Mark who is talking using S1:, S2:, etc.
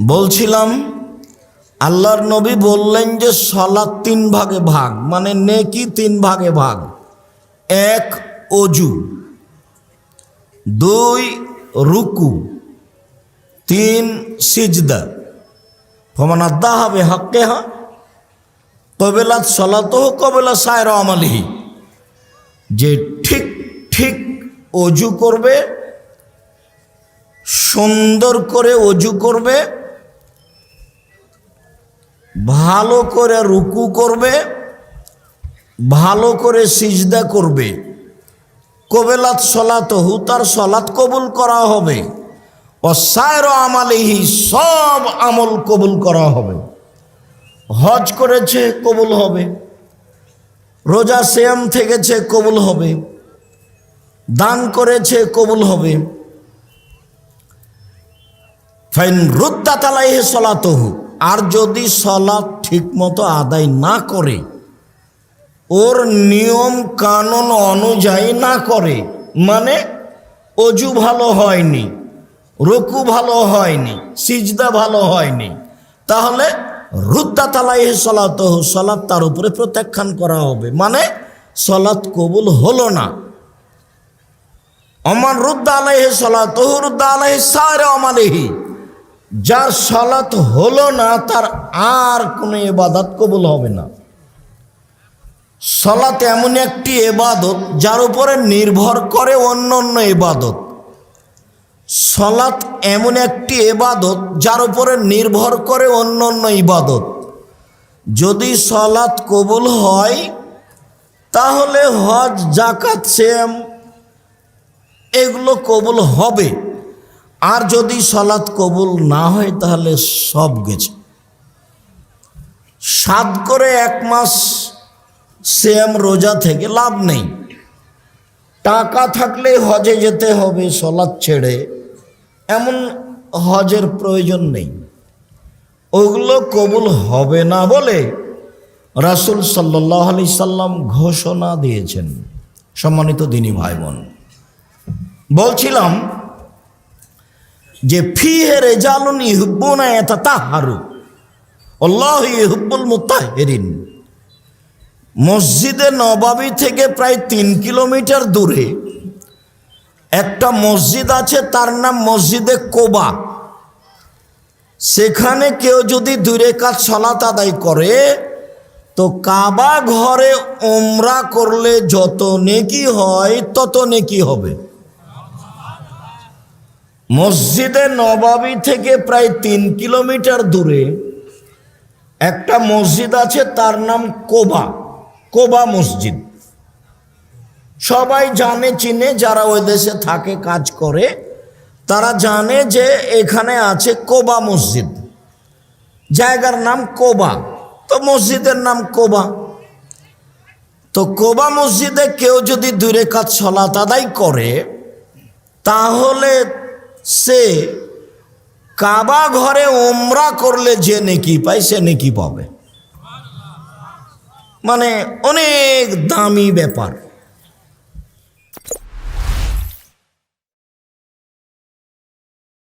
S1: বলছিলাম, আল্লাহর নবী বললেন যে সলাৎ তিন ভাগে ভাগ মানে নেকি তিন ভাগে ভাগ। এক, অজু। দুই, রুকু। তিন, সিজদা। ফমান আদা হবে হকে হা কবেলাত সলাত কবেলা সায়র আমালিহি। যে ঠিক ঠিক অজু করবে, সুন্দর করে অজু করবে ভালো করে রুকু করবে, ভালো করে সিজদা করবে। কবেলাত সলাত হু তার সলাত কবুল করা হবে। অসায়র আমালিহি, সব আমল কবুল করা হবে। হজ করেছে, কবুল হবে। রোজা শ্যাম থেকেছে, কবুল হবে। দান করেছে, কবুল হবে। ফাইন রুদ্দা তালাইহে সলাতহু আর যদি সলাৎ ঠিকমতো আদায় না করে, ওর নিয়ম কানুন অনুযায়ী না করে মানে অজু ভালো হয়নি, রুকু ভালো হয়নি, সিজদা ভালো হয়নি, তাহলে রুদ্দা তালাইহে সলাতহু সলাৎ তার উপরে প্রত্যাখ্যান করা হবে। মানে সলাৎ কবুল হলো না। অমান রুদ্দা আলাইহে সলাতহু রুদ্দা আলাইহে সারে অমালেহি। যার সলাৎ হলো না, তার আর কোনো এবাদত কবুল হবে না। সলাৎ এমন একটি এবাদত যার উপরে নির্ভর করে অন্য অন্য এবাদত সলাৎ এমন একটি এবাদত যার উপরে নির্ভর করে অন্য অন্য ইবাদত। যদি সলাৎ কবুল হয়, তাহলে হজ জাকাত সেম এগুলো কবুল হবে। আর যদি সলাৎ কবুল না হয়, তাহলে সব গেছে। সাত করে এক মাস সেম রোজা থেকে লাভ নেই। টাকা থাকলে হজে যেতে হবে সলাৎ ছেড়ে। এমন হজের প্রয়োজন নেই। ওগুলো কবুল হবে না বলে রাসুল সাল্লাহ আলি সাল্লাম ঘোষণা দিয়েছেন। সম্মানিত দিনী ভাই বোন, বলছিলাম যে ফি হে রেজালুন ইহুব্বুনা ইয়াতাতাহারু। আল্লাহ ইহুব্বুল মুতাহহিরিন মসজিদে নবাবী থেকে প্রায় তিন কিলোমিটার দূরে একটা মসজিদ আছে, তার নাম মসজিদে কোবা। সেখানে কেউ যদি দূরে কাজ সলাত আদায় করে, তো কাবা ঘরে ওমরা করলে যত নেকি হয় তত নেকি হবে। মসজিদে নবাবী থেকে প্রায় তিন কিলোমিটার দূরে একটা মসজিদ আছে, তার নাম কোবা কোবা মসজিদ। সবাই জানে, চিনে, যারা ওই দেশে থাকে, কাজ করে, তারা জানে যে এখানে আছে কোবা মসজিদ। জায়গার নাম কোবা। তো মসজিদের নাম কোবা। তো কোবা মসজিদে কেউ যদি দূরে কাজ সলাত আদায় করে, তাহলে সে কাবা ঘরে ওমরা করলে যে নেকি পায়, সে নেকি পাবে। মানে অনেক দামি ব্যাপার।